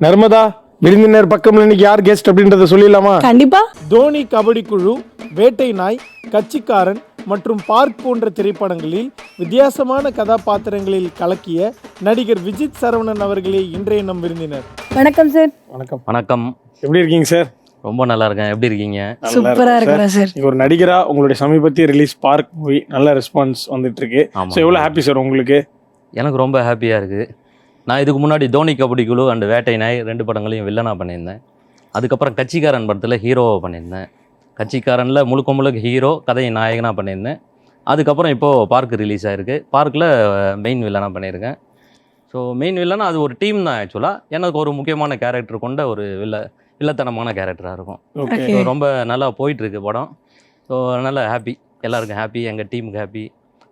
நர்மதா விருந்தினர் பக்கம்ல இன்னைக்கு யார் கெஸ்ட் அப்படின்றத சொல்லிடலாமா? கண்டிப்பா. தோனி கபடி குழு வேட்டை நாய் கட்சிக்காரன் மற்றும் பார்க் போன்ற திரைப்படங்களில் வித்தியாசமான கதாபாத்திரங்களில் கலக்கிய நடிகர் விஜித் சரவணன் அவர்களே இன்றைய நம் விருந்தினர். வணக்கம் சார் வணக்கம். வணக்கம். எப்படி இருக்கீங்க சார் ரொம்ப நல்லா இருக்கேன். எப்படி இருக்கீங்க? சூப்பரா இருக்கேன் இருக்கிறேன் சார் நீங்க ஒரு நடிகரா உங்களுடைய சமீபத்திய ரிலீஸ் பார்க் மூவி நல்ல ரெஸ்பான்ஸ் வந்துட்டு இருக்கு. ஆமா. ஸோ எவ்வளோ ஹாப்பி சார் உங்களுக்கு? எனக்கு ரொம்ப ஹாப்பியாக இருக்குது நான் இதுக்கு முன்னாடி தோனி கபடி குழு அண்ட் வேட்டை நாய் ரெண்டு படங்களையும் வில்லனாக பண்ணியிருந்தேன். அதுக்கப்புறம் கட்சிக்காரன் படத்தில் ஹீரோவாக பண்ணியிருந்தேன். கட்சிக்காரனில் முழுக்க முழுக்க ஹீரோ கதை நாயகனாக பண்ணியிருந்தேன். அதுக்கப்புறம் இப்போது பார்க் ரிலீஸ் ஆகிருக்கு பார்க்கில் மெயின் வில்லனாக பண்ணியிருக்கேன். ஸோ மெயின் வில்லனா அது ஒரு டீம் தான் ஆக்சுவலாக எனக்கு ஒரு முக்கியமான கேரக்டர் கொண்ட ஒரு வில்ல வில்லத்தனமான கேரக்டராக இருக்கும். ரொம்ப நல்லா போயிட்டுருக்கு படம். ஸோ நல்லா ஹாப்பி எல்லாருக்கும் ஹாப்பி எங்கள் டீமுக்கு ஹாப்பி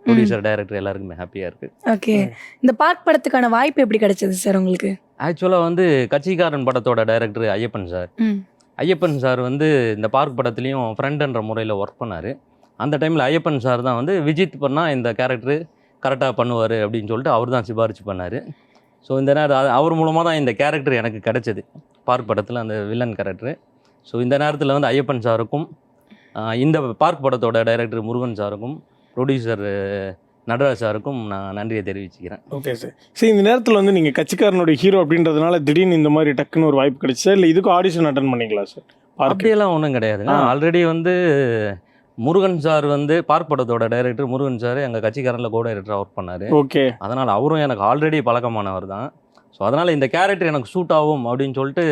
ப்ரொடியூசர் டைரக்டர் எல்லாருக்குமே ஹாப்பியாக இருக்குது ஓகே இந்த பார்க் படத்துக்கான வாய்ப்பு எப்படி கிடைச்சது சார் உங்களுக்கு? ஆக்சுவலாக வந்து கட்சிக்காரன் படத்தோட director Ayyappan sir Ayyappan sir வந்து இந்த பார்க் படத்துலையும் ஃப்ரெண்டுன்ற முறையில் ஒர்க் பண்ணார். அந்த டைமில் ஐயப்பன் சார் தான் வந்து விஜித் பண்ணால் இந்த கேரக்டர் கரெக்டாக பண்ணுவார் அப்படின்னு சொல்லிட்டு அவர் தான் சிபாரிச்சு பண்ணார். ஸோ இந்த நேரம் அவர் மூலமாக தான் இந்த கேரக்டர் எனக்கு கிடைச்சது. பார்க் படத்தில் அந்த வில்லன் கேரக்டர் ஸோ இந்த நேரத்தில் வந்து ஐயப்பன் சாருக்கும் இந்த பார்க் படத்தோட டைரக்டர் முருகன் சாருக்கும் ப்ரொடியூசர் நடராஜ் சாருக்கும் நான் நன்றியை தெரிவிச்சுக்கிறேன். ஓகே சார் சரி இந்த நேரத்தில் வந்து நீங்கள் கட்சிக்காரனுடைய ஹீரோ அப்படின்றதுனால திடீர்னு இந்த மாதிரி டக்குன்னு ஒரு வாய்ப்பு கிடைச்சா இல்லை இதுக்கும் ஆடிஷன் அட்டன் பண்ணீங்களா சார் அப்படியெல்லாம் ஒன்றும் கிடையாதுங்க ஆ. ஆல்ரெடி வந்து முருகன் சார் வந்து பார்க் படத்தோட டைரக்டர் முருகன் சார் எங்கள் கட்சிக்காரனில் கோ டைரக்டராக ஒர்க் பண்ணார். ஓகே அதனால் அவரும் எனக்கு ஆல்ரெடி பழக்கமானவர் தான். ஸோ அதனால் இந்த கேரக்டர் எனக்கு சூட் ஆகும் அப்படின்னு சொல்லிட்டு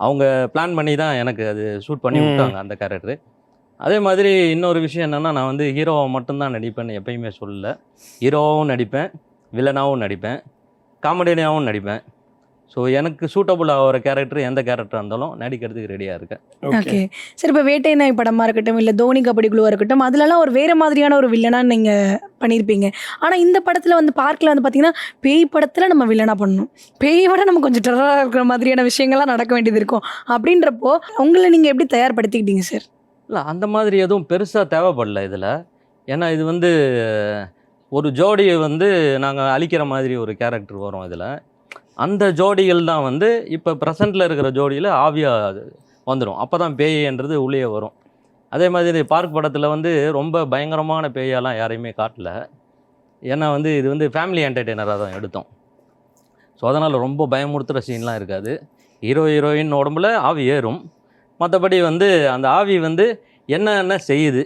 அவங்க பிளான் பண்ணி தான் எனக்கு அது ஷூட் பண்ணி. விட்டாங்க அந்த கேரக்டர் அதே மாதிரி இன்னொரு விஷயம் என்னென்னா நான் வந்து ஹீரோவை மட்டும்தான் நடிப்பேன்னு எப்பயுமே சொல்லல. ஹீரோவாகவும் நடிப்பேன் வில்லனாகவும் நடிப்பேன் காமெடியனாகவும் நடிப்பேன். ஸோ எனக்கு சூட்டபுள் ஆகிற கேரக்டர் எந்த கேரக்டராக இருந்தாலும் நடிக்கிறதுக்கு ரெடியாக இருக்கேன். ஓகே சார் இப்போ வேட்டை நாய் படமா இருக்கட்டும் இல்லை தோனி கபடி குழுவா இருக்கட்டும் அதுலலாம் ஒரு வேற மாதிரியான ஒரு வில்லனா நீங்க பண்ணியிருப்பீங்க ஆனா இந்த படத்துல வந்து பார்க்ல வந்து பாத்தீங்கன்னா பேய் படத்துல நம்ம வில்லனா பண்ணணும். பேயை விட நம்ம கொஞ்சம் டெரரா இருக்கிற மாதிரியான விஷயங்கள்லாம் நடக்க வேண்டியது இருக்கும். அப்படின்றப்போ உங்களை நீங்க எப்படி தயார்படுத்திக்கிட்டீங்க சார் இல்லை அந்த மாதிரி எதுவும் பெருசாக தேவைப்படல இதில். ஏன்னா இது வந்து ஒரு ஜோடியை வந்து நாங்கள் அழிக்கிற மாதிரி ஒரு கேரக்டர் வரும் இதில். அந்த ஜோடிகள் தான் வந்து இப்போ ப்ரெசண்ட்டில் இருக்கிற ஜோடியில் ஆவியாக வந்துடும் அப்போ தான் பேயன்றது உள்ளே வரும். அதே மாதிரி பார்க் படத்தில் வந்து ரொம்ப பயங்கரமான பேயெல்லாம் யாரையுமே காட்டல. ஏன்னா வந்து இது வந்து ஃபேமிலி என்டர்டெய்னராக தான் எடுத்தோம். ஸோ அதனால் ரொம்ப பயமுறுத்துகிற சீன்லாம் இருக்காது. ஹீரோ ஹீரோயின் உடம்புல ஆவி ஏறும். மற்றபடி வந்து அந்த ஆவி வந்து என்னென்ன செய்யுது?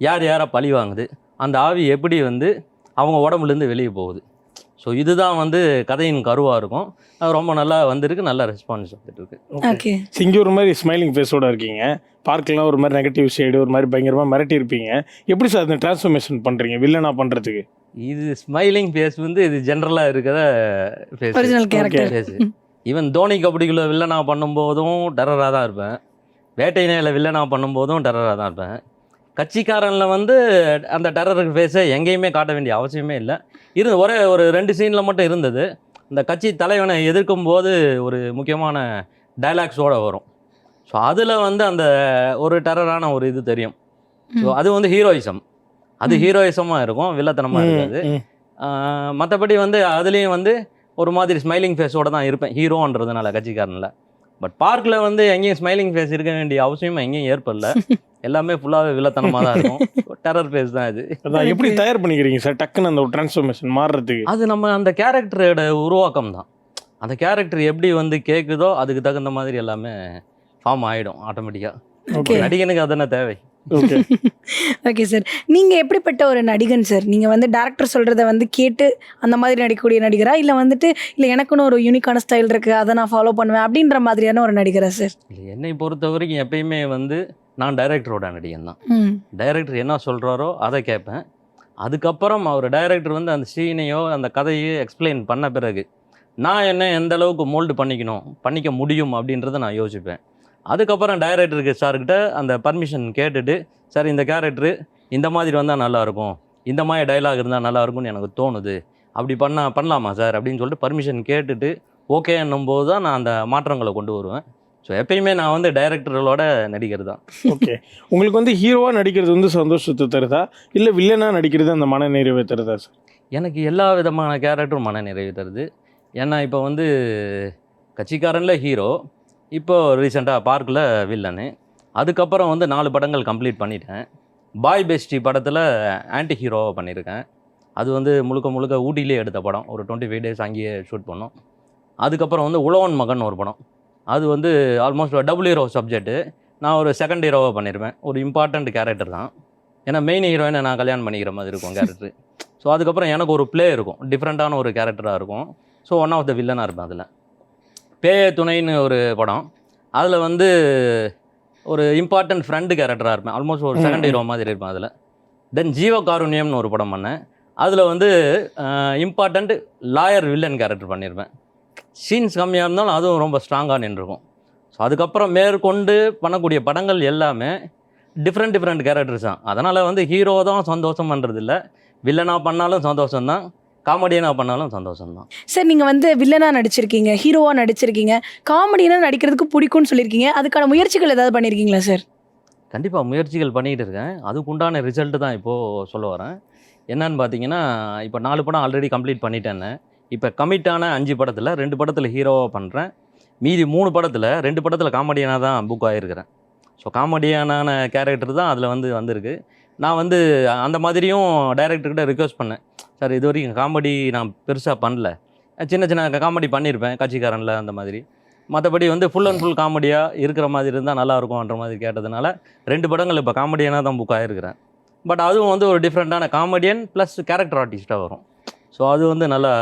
யார் யாரை பழி வாங்குது? அந்த ஆவி எப்படி வந்து அவங்க உடம்புலேருந்து வெளியே போகுது? ஸோ இதுதான் வந்து கதையின் கருவாக இருக்கும். அது ரொம்ப நல்லா வந்திருக்கு. நல்ல ரெஸ்பான்ஸ் வந்துட்டு இருக்கு ஒரு மாதிரி ஸ்மைலிங் ஃபேஸோட இருக்கீங்க. பார்க்கலாம் ஒரு மாதிரி நெகட்டிவ் சைடு ஒரு மாதிரி பயங்கரமாக மிரட்டி இருப்பீங்க. எப்படி சார் அந்த டிரான்ஸ்ஃபர்மேஷன் பண்ணுறீங்க வில்லனா பண்ணுறதுக்கு இது ஸ்மைலிங் ஃபேஸ் வந்து இது ஜென்ரலாக இருக்கிற ஃபேஸ் ஃபேஸ் ஈவன் தோனி கபடிக்குள்ள வில்லனா பண்ணும்போதும் டெரராக தான் இருப்பேன். வேட்டை நேரில் வில்லனா பண்ணும்போதும் டெரராக தான் இருப்பேன். கட்சிக்காரனில் வந்து அந்த டெரர் ஃபேஸை எங்கேயுமே காட்ட வேண்டிய அவசியமே இல்லை. இருந்து ஒரே ஒரு ரெண்டு சீனில் மட்டும் இருந்தது. இந்த கட்சி தலைவனை எதிர்க்கும் போது ஒரு முக்கியமான டைலாக்ஸோட வரும். ஸோ அதில் வந்து அந்த ஒரு டெரரான ஒரு இது தெரியும். ஸோ அது வந்து ஹீரோயிசம் அது. ஹீரோயிசமாக இருக்கும் வில்லத்தனமாக இருக்காது. மற்றபடி வந்து அதுலேயும் வந்து ஒரு மாதிரி ஸ்மைலிங் ஃபேஸோட தான் இருப்பேன். ஹீரோன்றதுனால கட்சிக்காரனில். பட் பார்க்கில் வந்து எங்கேயும் ஸ்மைலிங் ஃபேஸ் இருக்க வேண்டிய அவசியம் எங்கேயும் ஏற்படல. எல்லாமே ஃபுல்லாகவே வில்லத்தனமாக தான் இருக்கும். டெரர் ஃபேஸ் தான் இது. அதான் எப்படி தயார் பண்ணிக்கிறீங்க சார்? டக்குன்னு அந்த ஒரு டிரான்ஸ்ஃபர்மேஷன் மாறுறதுக்கு. அது நம்ம அந்த கேரக்டரோட உருவாக்கம் தான். அந்த கேரக்டர் எப்படி வந்து கேட்குதோ அதுக்கு தகுந்த மாதிரி எல்லாமே ஃபார்ம் ஆகிடும் ஆட்டோமேட்டிக்காக ஓகே நடிகனுக்கு அதென்ன தேவை. ஓகே ஓகே சார் நீங்க எப்படிப்பட்ட ஒரு நடிகன் சார் நீங்க வந்து டேரக்டர் சொல்றத வந்து கேட்டு அந்த மாதிரி நடிக்கக்கூடிய நடிகரா? இல்ல வந்துட்டு இல்ல எனக்குன்னு ஒரு யூனிக்கான ஸ்டைல் இருக்கு அதை நான் ஃபாலோ பண்ணுவேன் அப்படின்ற மாதிரியான ஒரு நடிகரா சார் இல்லை என்னை பொறுத்த வரைக்கும் எப்பயுமே வந்து நான் டைரக்டரோட நடிகன் தான். டைரக்டர் என்ன சொல்கிறாரோ அதை கேட்பேன். அதுக்கப்புறம் அவர் டைரக்டர் வந்து அந்த சீனையோ அந்த கதையோ எக்ஸ்பிளைன் பண்ண பிறகு நான் என்ன எந்த அளவுக்கு மோல்டு பண்ணிக்கணும் பண்ணிக்க முடியும் அப்படின்றத நான் யோசிப்பேன். அதுக்கப்புறம் டைரக்டருக்கு சார்கிட்ட அந்த பர்மிஷன் கேட்டுட்டு சார் இந்த கேரக்டரு இந்த மாதிரி வந்தால் நல்லாயிருக்கும். இந்த மாதிரி டைலாக் இருந்தால் நல்லாயிருக்கும்னு எனக்கு தோணுது. அப்படி பண்ணா பண்ணலாமா சார் அப்படின்னு சொல்லிட்டு பர்மிஷன் கேட்டுட்டு ஓகே போது தான் நான் அந்த மாற்றங்களை கொண்டு வருவேன். ஸோ எப்பயுமே நான் வந்து டைரக்டர்களோட நடிகர் தான் ஓகே உங்களுக்கு வந்து ஹீரோவாக நடிக்கிறது வந்து சந்தோஷத்தை தருதா? இல்லை வில்லனாக நடிக்கிறது அந்த மன நிறைவை தருதா சார் எனக்கு எல்லா விதமான கேரக்டரும் மன நிறைவு தருது. ஏன்னா இப்போ வந்து கட்சிக்காரனில் ஹீரோ இப்போது ரீசெண்டாக பார்க்கில் வில்லனு அதுக்கப்புறம் வந்து நாலு படங்கள் கம்ப்ளீட் பண்ணிட்டேன். பாய் பெஸ்டி படத்தில் ஆன்டி ஹீரோவாக பண்ணியிருக்கேன் அது வந்து முழுக்க முழுக்க ஊட்டியிலே எடுத்த படம். ஒரு டுவெண்ட்டி ஃபைவ் டேஸ் அங்கேயே ஷூட் பண்ணோம். அதுக்கப்புறம் வந்து உழவன் மகன் ஒரு படம். அது வந்து ஆல்மோஸ்ட் டபுள் ஹீரோ சப்ஜெக்ட்டு நான் ஒரு செகண்ட் ஹீரோவாக பண்ணியிருப்பேன் ஒரு இம்பார்ட்டண்ட் கேரக்டர் தான். ஏன்னா மெயின் ஹீரோயினை நான் கல்யாணம் பண்ணிக்கிற மாதிரி இருக்கும் கேரக்டர் ஸோ அதுக்கப்புறம் எனக்கு ஒரு ப்ளே இருக்கும். டிஃப்ரெண்ட்டான ஒரு கேரக்டராக இருக்கும். ஸோ ஒன் ஆஃப் த வில்லனாக இருப்பேன் அதில். பேய துணைன்னு ஒரு படம். அதில் வந்து ஒரு இம்பார்ட்டன்ட் ஃப்ரெண்டு கேரக்டராக இருப்பேன். ஆல்மோஸ்ட் ஒரு செகண்ட் ஹீரோ மாதிரி இருப்பேன் அதில். தென் ஜீவகாருண்யம்னு ஒரு படம் பண்ணேன். அதில் வந்து இம்பார்ட்டண்ட் லாயர் வில்லன் கேரக்டர் பண்ணியிருப்பேன் சீன்ஸ் கம்மியாக இருந்தாலும் அதுவும் ரொம்ப ஸ்ட்ராங்காக நின்றுருக்கும் ஸோ அதுக்கப்புறம் மேற்கொண்டு பண்ணக்கூடிய படங்கள் எல்லாமே டிஃப்ரெண்ட் டிஃப்ரெண்ட் கேரக்டர்ஸ் தான் அதனால் வந்து ஹீரோ தான் சந்தோஷம் பண்ணுறதில்ல வில்லனாக பண்ணாலும் சந்தோஷம் தான் காமெடியனாக பண்ணாலும் சந்தோஷம் தான் சார் நீங்கள் வந்து வில்லனாக நடிச்சிருக்கீங்க ஹீரோவாக நடிச்சிருக்கீங்க காமெடியனாக நடிக்கிறதுக்கு பிடிக்கும்னு சொல்லியிருக்கீங்க அதுக்கான முயற்சிகள் ஏதாவது பண்ணியிருக்கீங்களா சார்? கண்டிப்பாக முயற்சிகள் பண்ணிகிட்டு இருக்கேன். அதுக்கு உண்டான ரிசல்ட்டு தான் இப்போது சொல்ல வரேன். என்னன்னு பார்த்தீங்கன்னா இப்போ நாலு படம் ஆல்ரெடி கம்ப்ளீட் பண்ணிட்டேன்னு. இப்போ கமிட்டான அஞ்சு படத்தில் ரெண்டு படத்தில் ஹீரோவாக பண்ணுறேன் மீதி மூணு படத்தில் ரெண்டு படத்தில் காமெடியனாக தான் புக் ஆகிருக்கிறேன் ஸோ காமெடியனான கேரக்டர் தான் அதில் வந்து வந்திருக்கு. நான் வந்து அந்த மாதிரியும் டைரக்டர்கிட்ட ரிக்வெஸ்ட் பண்ணேன். சார் இது வரைக்கும் காமெடி நான் பெருசாக பண்ணல. சின்ன சின்ன காமெடி பண்ணியிருப்பேன் கட்சிக்காரனில் அந்த மாதிரி. மற்றபடி வந்து ஃபுல் அண்ட் ஃபுல் காமெடியாக இருக்கிற மாதிரி இருந்தால் நல்லா இருக்கும்ன்ற மாதிரி கேட்டதுனால ரெண்டு படங்கள் இப்போ காமெடியனாக தான் புக் ஆகிருக்கிறேன் பட் அதுவும் வந்து ஒரு டிஃப்ரெண்ட்டான காமெடியன் ப்ளஸ் கேரக்டர் ஆர்டிஸ்ட்டாக வரும். ஸோ அது வந்து நல்லா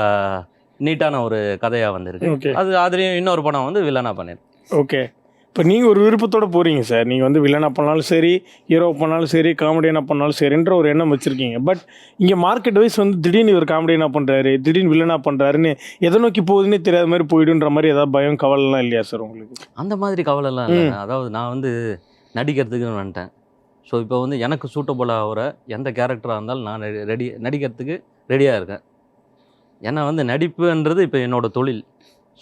நீட்டான ஒரு கதையாக வந்திருக்கு. ஓகே அது அதுலேயும் இன்னொரு படம் வந்து வில்லனாக பண்ணியிருக்கேன் ஓகே இப்போ நீங்கள் ஒரு விருப்பத்தோட போகிறீங்க சார். நீங்கள் வந்து வில்லனாக பண்ணாலும் சரி ஹீரோ பண்ணாலும் சரி காமெடியனாக பண்ணாலும் சரின்ற ஒரு எண்ணம் வச்சுருக்கீங்க. பட் இங்கே மார்க்கெட் வைஸ் வந்து திடீர்னு இவர் காமெடியனாக பண்ணுறாரு திடீர்னு வில்லனாக பண்ணுறாருன்னு எதை நோக்கி போகுதுன்னே தெரியாத மாதிரி போயிடுன்ற மாதிரி ஏதாவது பயம் கவலைலாம் இல்லையா சார் உங்களுக்கு? அந்த மாதிரி கவலைலாம் இல்லை. அதாவது நான் வந்து நடிக்கிறதுக்குன்னு வந்துட்டேன். ஸோ இப்போ வந்து எனக்கு சூட்டபுளாக ஆகிற எந்த கேரக்டராக இருந்தாலும் நான் ரெடி நடிக்கிறதுக்கு ரெடியாக இருக்கேன். ஏன்னா வந்து நடிப்புன்றது இப்போ என்னோடய தொழில்.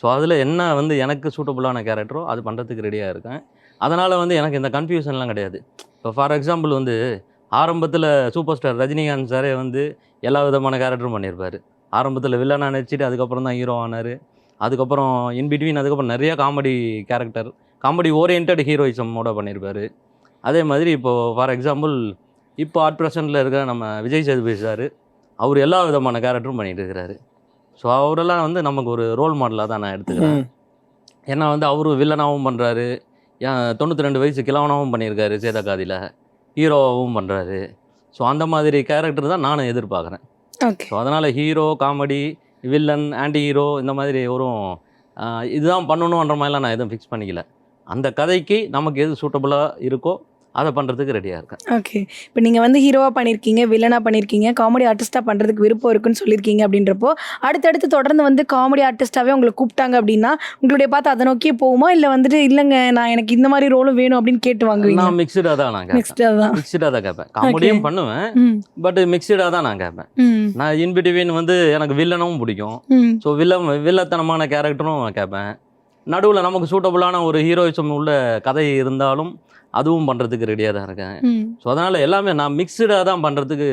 ஸோ அதில் என்ன வந்து எனக்கு சூட்டபுளான கேரக்டரோ அது பண்ணுறதுக்கு ரெடியாக இருக்கேன். அதனால் வந்து எனக்கு இந்த கன்ஃபியூஷன்லாம் கிடையாது. இப்போ ஃபார் எக்ஸாம்பிள் வந்து ஆரம்பத்தில் சூப்பர் ஸ்டார் ரஜினிகாந்த் சாரே வந்து எல்லா விதமான கேரக்டரும் பண்ணியிருப்பார் ஆரம்பத்தில் வில்லனாக நடிச்சிட்டு அதுக்கப்புறம் தான் ஹீரோ ஆனார். அதுக்கப்புறம் இன் பிட்வீன் அதுக்கப்புறம் நிறையா காமெடி கேரக்டர் காமெடி ஓரியன்ட் ஹீரோயிசமோட பண்ணியிருப்பாரு அதே மாதிரி இப்போது ஃபார் எக்ஸாம்பிள் இப்போ அட் ப்ரெசண்ட்டில் இருக்கிற நம்ம விஜய் சேதுபதி சார் அவர் எல்லா விதமான கேரக்டரும் பண்ணிகிட்டு இருக்கிறாரு. ஸோ அவரெல்லாம் வந்து நமக்கு ஒரு ரோல் மாடலாக தான் நான் எடுத்துக்கிறேன். ஏன்னா வந்து அவர் வில்லனாகவும் பண்ணுறாரு ஏன் தொண்ணூற்றி ரெண்டு வயசு கிழவனாகவும் பண்ணியிருக்காரு சேதக்காதியில் ஹீரோவாகவும் பண்ணுறாரு ஸோ அந்த மாதிரி கேரக்டர் தான் நானும் எதிர்பார்க்குறேன். ஸோ அதனால் hero comedy villain anti hero இந்த மாதிரி வரும் இதுதான் பண்ணணுன்ற மாதிரிலாம் நான் எதுவும் ஃபிக்ஸ் பண்ணிக்கல. அந்த கதைக்கு நமக்கு எது சூட்டபுளாக இருக்கோ அதை பண்ணுறதுக்கு ரெடியாக இருக்கேன். ஓகே இப்போ நீங்கள் வந்து ஹீரோவாக பண்ணியிருக்கீங்க வில்லனாக பண்ணியிருக்கீங்க காமெடி ஆர்டிஸ்ட்டாக பண்ணுறதுக்கு விருப்பம் இருக்குன்னு சொல்லியிருக்கீங்க அப்படின்றப்போ அடுத்தடுத்து தொடர்ந்து வந்து காமெடி ஆர்டிஸ்ட்டாகவே உங்களை கூப்பிட்டாங்க அப்படின்னா உங்களுடைய பார்த்து அதை நோக்கியே போகுமா? இல்லை வந்துட்டு இல்லைங்க நான் எனக்கு இந்த மாதிரி ரோலும் வேணும் அப்படின்னு கேட்டு வாங்குவீங்க நான் மிக்சடாக தான் நான் நெக்ஸ்ட் அதுதான் மிக்சடாக தான். கேட்பேன் காமெடியும் பண்ணுவேன் பட் மிக்சடாக தான் நான் கேட்பேன் நான் இன் பிட்வீன் வந்து எனக்கு வில்லனும் பிடிக்கும். ஸோ வில்லம் வில்லத்தனமான கேரக்டரும் கேட்பேன் நடுவில் நமக்கு சூட்டபுளான ஒரு ஹீரோயிசம் உள்ள கதை இருந்தாலும் அதுவும் பண்ணுறதுக்கு ரெடியாக தான் இருக்கேன். ஸோ அதனால் எல்லாமே நான் மிக்சடாக தான் பண்ணுறதுக்கு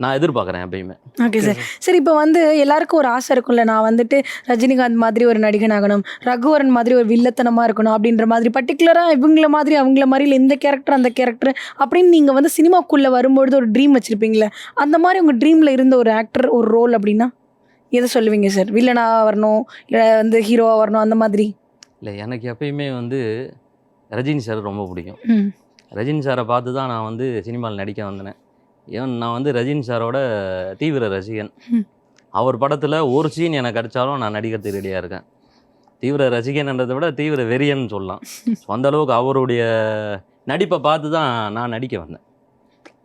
நான் எதிர்பார்க்குறேன் எப்பயுமே. ஓகே சார் சரி இப்போ வந்து எல்லாருக்கும் ஒரு ஆசை இருக்கும்ல நான் வந்துட்டு ரஜினிகாந்த் மாதிரி ஒரு நடிகன் ஆகணும் ரகுவரன் மாதிரி ஒரு வில்லத்தனமாக இருக்கணும் அப்படின்ற மாதிரி பர்டிகுலராக இவங்கள மாதிரி அவங்கள மாதிரி இல்லை இந்த கேரக்டர் அந்த கேரக்டர் அப்படின்னு நீங்கள் வந்து சினிமாக்குள்ளே வரும்பொழுது ஒரு ட்ரீம் வச்சுருப்பீங்களே அந்த மாதிரி உங்கள் ட்ரீமில் இருந்த ஒரு ஆக்டர் ஒரு ரோல் அப்படின்னா எதை சொல்லுவீங்க சார் வில்லனாக வரணும் இல்லை வந்து ஹீரோவாக வரணும் அந்த மாதிரி? இல்லை எனக்கு எப்பயுமே வந்து ரஜினி சார் ரொம்ப பிடிக்கும். ரஜினி சாரை பார்த்து தான் நான் வந்து சினிமாவில் நடிக்க வந்தேன். ஏன் நான் வந்து ரஜினி சாரோட தீவிர ரசிகன். அவர் படத்தில் ஒரு சீன் எனக்கு கிடைச்சாலும் நான் நடிக்கிறதுக்கு ரெடியாக இருக்கேன். தீவிர ரசிகன்ன்றதை விட தீவிர வெறியன்னு சொல்லலாம். ஸோ அந்த அளவுக்கு அவருடைய நடிப்பை பார்த்து தான் நான் நடிக்க வந்தேன்.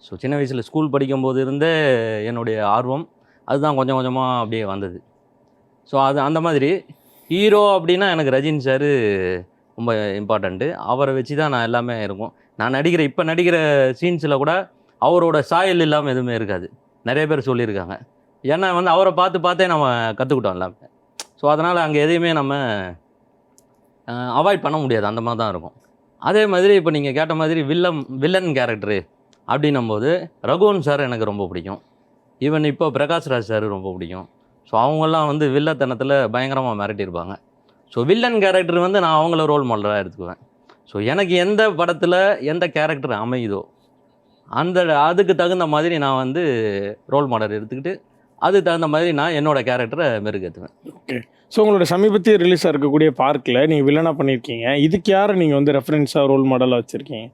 ஸோ சின்ன வயசில் ஸ்கூல் படிக்கும்போது இருந்தே என்னுடைய ஆர்வம் அதுதான் கொஞ்சம் கொஞ்சமாக அப்படியே வந்தது. ஸோ அது அந்த மாதிரி ஹீரோ அப்படின்னா எனக்கு ரஜினி சார் ரொம்ப இம்பார்ட்டண்ட்டு அவரை வச்சு தான் நான் எல்லாமே இருக்கும். நான் நடிக்கிற இப்போ நடிக்கிற சீன்ஸில் கூட அவரோட சாயல் இல்லாமல் எதுவுமே இருக்காது. நிறைய பேர் சொல்லியிருக்காங்க. ஏன்னா வந்து அவரை பார்த்து பார்த்தே நம்ம கற்றுக்கிட்டோம் எல்லாமே. ஸோ அதனால் அங்கே எதையுமே நம்ம அவாய்ட் பண்ண முடியாது. அந்த மாதிரி தான் இருக்கும். அதே மாதிரி இப்போ நீங்கள் கேட்ட மாதிரி வில்லம் வில்லன் கேரக்டரு அப்படின்னும்போது ரகுவன் சார் எனக்கு ரொம்ப பிடிக்கும். ஈவன் இப்போ பிரகாஷ்ராஜ் சார் ரொம்ப பிடிக்கும். ஸோ அவங்கெல்லாம் வந்து வில்லத்தனத்தில் பயங்கரமாக மிரட்டியிருப்பாங்க. ஸோ வில்லன் கேரக்டர் வந்து நான் அவங்கள ரோல் மாடலாக எடுத்துக்குவேன். ஸோ எனக்கு எந்த படத்தில் எந்த கேரக்டர் அமையுதோ அந்த அதுக்கு தகுந்த மாதிரி நான் வந்து ரோல் மாடல் எடுத்துக்கிட்டு அதுக்கு தகுந்த மாதிரி நான் என்னோட கேரக்டரை மெருகேற்றுவேன் ஓகே ஸோ உங்களோட சமீபத்திய ரிலீஸாக இருக்கக்கூடிய பார்க்கில் நீங்கள் வில்லனாக பண்ணியிருக்கீங்க. இதுக்கு யாரை நீங்கள் வந்து ரெஃபரன்ஸாக ரோல் மாடலாக வச்சுருக்கீங்க?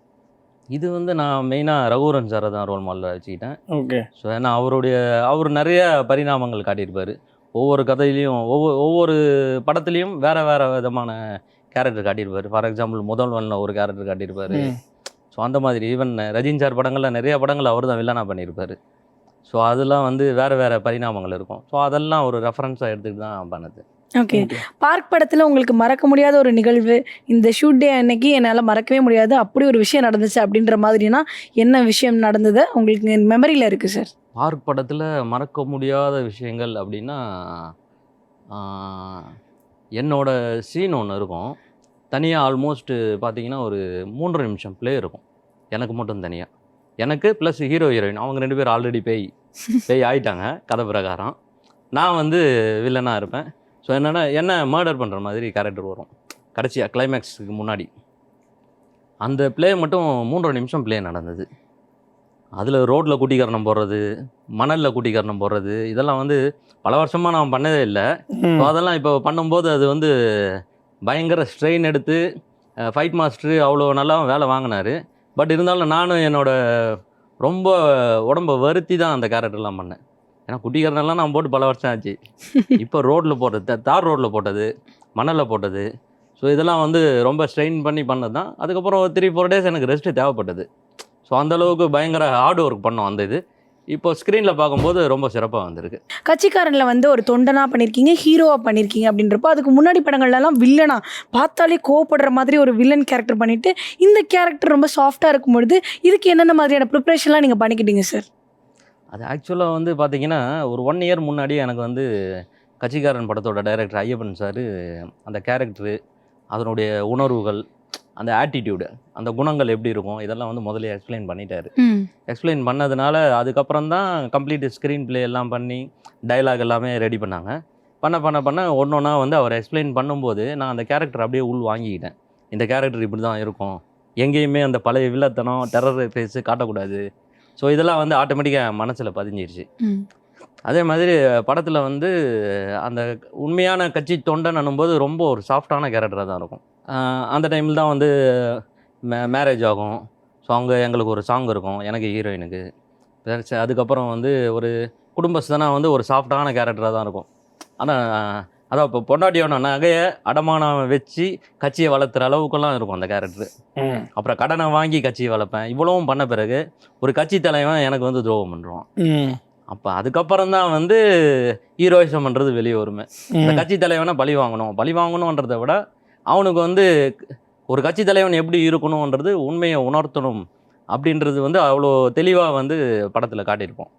இது வந்து நான் மெயினாக ரகுவரன் சாரை தான் ரோல் மாடலாக வச்சுக்கிட்டேன். ஓகே ஸோ ஏன்னா அவருடைய அவர் நிறைய பரிணாமங்கள் காட்டியிருப்பார். ஒவ்வொரு கதையிலையும் ஒவ்வொரு ஒவ்வொரு படத்துலையும் வேறு வேறு விதமான கேரக்டர் காட்டியிருப்பார். ஃபார் எக்ஸாம்பிள் முதல்வனில் ஒரு கேரக்டர் காட்டியிருப்பார். ஸோ அந்த மாதிரி ஈவன் ரஜினி சார் படங்களில் நிறைய படங்கள் அவர் தான் வில்லனாக பண்ணியிருப்பார். ஸோ அதெல்லாம் வந்து வேறு வேறு பரிணாமங்கள் இருக்கும். ஸோ அதெல்லாம் ஒரு ரெஃபரன்ஸாக எடுத்துகிட்டு தான் பண்ணது. ஓகே பார்க் படத்தில் உங்களுக்கு மறக்க முடியாத ஒரு நிகழ்வு இந்த ஷூட் டே அன்னைக்கு என்னால் மறக்கவே முடியாது. அப்படி ஒரு விஷயம் நடந்துச்சு அப்படின்ற மாதிரினா என்ன விஷயம் நடந்தது? உங்களுக்கு மெமரியில் இருக்குது சார் பார்க் படத்தில் மறக்க முடியாத விஷயங்கள் அப்படின்னா என்னோட சீன் ஒன்று இருக்கும். தனியாக ஆல்மோஸ்ட்டு பார்த்தீங்கன்னா ஒரு மூன்று நிமிஷம் ப்ளே இருக்கும். எனக்கு மட்டும் தனியாக எனக்கு ப்ளஸ் ஹீரோ ஹீரோயின் அவங்க ரெண்டு பேரும் ஆல்ரெடி பேய். பேய் ஆயிட்டாங்க கதை பிரகாரம். நான் வந்து வில்லனாக இருப்பேன். ஸோ என்னென்னா என்ன மர்டர் பண்ணுற மாதிரி கேரக்டர் வரும். கடைசியாக கிளைமேக்ஸுக்கு முன்னாடி. அந்த ப்ளே மட்டும் மூன்றரை நிமிஷம் ப்ளே நடந்தது. அதில் ரோட்டில் குட்டிக்கரணம் போடுறது மணலில் குட்டிக்கரணம் போடுறது இதெல்லாம் வந்து பல வருஷமாக நான் பண்ணதே இல்லை. ஸோ அதெல்லாம் இப்போ பண்ணும்போது அது வந்து பயங்கர ஸ்ட்ரெயின் எடுத்து ஃபைட் மாஸ்டர் அவ்வளோ நல்லா வேலை வாங்கினாரு. பட் இருந்தாலும் நானும் என்னோட ரொம்ப உடம்ப வருத்தி தான் அந்த கேரக்டர்லாம் பண்ணேன். ஏன்னா குட்டிக்கரணெல்லாம் நான் போட்டு பல வருஷம் ஆச்சு. இப்போ ரோட்டில் போட்டது த- தார் ரோட்டில் போட்டது மணலில் போட்டது. ஸோ இதெல்லாம் வந்து ரொம்ப ஸ்ட்ரெயின் பண்ணி பண்ணது தான் அதுக்கப்புறம் ஒரு த்ரீ ஃபோர் டேஸ் எனக்கு ரெஸ்ட்டு தேவைப்பட்டது. ஸோ அந்தளவுக்கு பயங்கர ஹார்ட் ஒர்க் பண்ணோம் அந்த இது. இப்போ ஸ்க்ரீனில் பார்க்கும்போது ரொம்ப சிறப்பாக வந்திருக்கு. கட்சிக்காரனில் வந்து ஒரு தொண்டனா பண்ணியிருக்கீங்க ஹீரோவாக பண்ணியிருக்கீங்க அப்படின்றப்போ அதுக்கு முன்னாடி படங்கள்லாம் வில்லனா பார்த்தாலே கோவப்படுற மாதிரி ஒரு வில்லன் கேரக்டர் பண்ணிட்டு இந்த கேரக்டர் ரொம்ப சாஃப்டாக இருக்கும் பொழுது இதுக்கு என்னென்ன மாதிரியான ப்ரிப்ரேஷன்லாம் நீங்கள் பண்ணிக்கிட்டீங்க சார் அது ஆக்சுவலாக வந்து பார்த்தீங்கன்னா ஒரு ஒன் இயர் முன்னாடி எனக்கு வந்து கட்சிக்காரன் படத்தோட டைரக்டர் ஐயப்பன் சார் அந்த கேரக்டரு அதனுடைய உணர்வுகள் அந்த ஆட்டிடியூடு அந்த குணங்கள் எப்படி இருக்கும் இதெல்லாம் வந்து முதல்ல எக்ஸ்பிளைன் பண்ணிட்டாரு. எக்ஸ்பிளைன் பண்ணதுனால அதுக்கப்புறம் தான் கம்ப்ளீட் ஸ்க்ரீன் ப்ளே எல்லாம் பண்ணி டயலாக் எல்லாமே ரெடி பண்ணாங்க. பண்ண பண்ண பண்ண ஒன்று ஒன்றா வந்து அவர் எக்ஸ்பிளைன் பண்ணும்போது நான் அந்த கேரக்டர் அப்படியே உள் வாங்கிக்கிட்டேன். இந்த கேரக்டர் இப்படி தான் இருக்கும். எங்கேயுமே அந்த பழைய வில்லத்தனம் டெரர் ஃபேஸு காட்டக்கூடாது. ஸோ இதெல்லாம் வந்து ஆட்டோமேட்டிக்காக மனசில் பதிஞ்சிருச்சு. அதே மாதிரி படத்தில் வந்து அந்த உண்மையான கட்சி தொண்டன் போது ரொம்ப ஒரு சாஃப்டான கேரக்டராக தான் இருக்கும். அந்த டைமில் தான் வந்து மே மேரேஜ் ஆகும். ஸோ அவங்க எங்களுக்கு ஒரு சாங் இருக்கும். எனக்கு ஹீரோயினுக்கு அதுக்கப்புறம் வந்து ஒரு குடும்பஸ்தனாக வந்து ஒரு சாஃப்டான கேரக்டராக தான் இருக்கும். ஆனால் அதான் இப்போ பொண்டாட்டியோட நகையை அடமானம் வச்சு கட்சியை வளர்த்துற அளவுக்கெல்லாம் இருக்கும் அந்த கேரக்டர். அப்புறம் கடனை வாங்கி கட்சியை வளர்ப்பேன். இவ்வளவும் பண்ண பிறகு ஒரு கட்சி தலைவன் எனக்கு வந்து துரோகம் பண்ணுறான். அப்போ அதுக்கப்புறம் தான் வந்து ஹீரோயிசம் பண்ணுறது வெளியே வருமே இந்த. கட்சி தலைவனை பழி வாங்கணும். பழி வாங்கணுன்றதை விட அவனுக்கு வந்து ஒரு கட்சி தலைவன் எப்படி இருக்கணுன்றது உண்மையை உணர்த்தணும் அப்படின்றது வந்து அவ்வளோ தெளிவாக வந்து படத்தில் காட்டியிருப்போம்.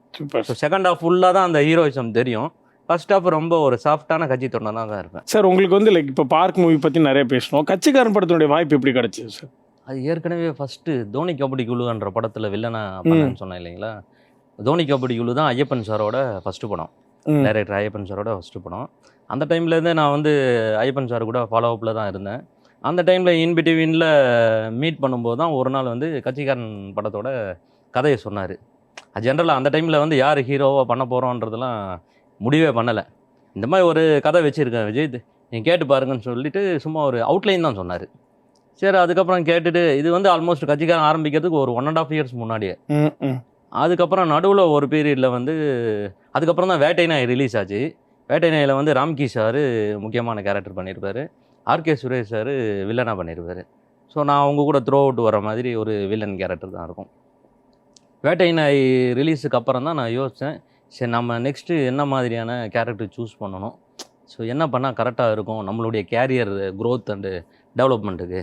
ஸோ செகண்ட் ஹாஃப் ஃபுல்லாக தான் அந்த ஹீரோயிசம் தெரியும். ஃபர்ஸ்ட் ஹாஃப் ரொம்ப ஒரு சாஃப்டான கட்சி தொண்டனாக தான் இருப்பேன். சார் உங்களுக்கு வந்து லைக் இப்போ பார்க் மூவி பற்றி நிறைய பேசணும். கட்சிக்காரன் படத்தினுடைய வாய்ப்பு எப்படி கிடைச்சது சார் அது ஏற்கனவே ஃபஸ்ட்டு தோனி கபடி குழுன்ற படத்தில் வில்லனா பண்ணேன்னு சொன்னேன் இல்லைங்களா? தோனி கபடி குழு தான் ஐயப்பன் சாரோட ஃபஸ்ட்டு படம். டைரக்டர் ஐயப்பன் சாரோட ஃபஸ்ட்டு படம். அந்த டைம்லேருந்தே நான் வந்து ஐயப்பன் சார் கூட ஃபாலோ அப்பில் தான் இருந்தேன். அந்த டைமில் இன் பிட்வீனில் மீட் பண்ணும்போது தான் ஒரு நாள் வந்து கட்சிக்காரன் படத்தோட கதையை சொன்னார். ஜென்ரலாக அந்த டைமில் வந்து யார் ஹீரோவாக பண்ண போகிறோன்றதெல்லாம் முடிவே பண்ணலை. இந்த மாதிரி ஒரு கதை வச்சுருக்கேன் விஜய். நீங்கள் கேட்டு பாருங்கன்னு சொல்லிட்டு சும்மா ஒரு அவுட்லைன் தான் சொன்னார். சரி அதுக்கப்புறம் கேட்டுட்டு இது வந்து ஆல்மோஸ்ட் கட்சிக்காரன் ஆரம்பிக்கிறதுக்கு ஒரு ஒன் அண்ட் ஆஃப் இயர்ஸ் முன்னாடியே. அதுக்கப்புறம் நடுவில் ஒரு பீரியடில் வந்து அதுக்கப்புறம் தான் வேட்டை நாய் ரிலீஸ் ஆச்சு. வேட்டை நாயில் வந்து ராம்கி சார் முக்கியமான கேரக்டர் பண்ணியிருப்பாரு ஆர்கே சுரேஷ் சார் வில்லனாக பண்ணியிருப்பார் ஸோ நான் அவங்க கூட த்ரோ அவுட் வர மாதிரி ஒரு வில்லன் கேரக்டர் தான் இருக்கும். வேட்டை நாய் ரிலீஸுக்கு அப்புறம் தான் நான் யோசித்தேன் சரி நம்ம நெக்ஸ்ட்டு என்ன மாதிரியான கேரக்டர் சூஸ் பண்ணணும்? ஸோ என்ன பண்ணால் கரெக்டாக இருக்கும்? நம்மளுடைய கேரியர் க்ரோத் அண்டு டெவலப்மெண்ட்டுக்கு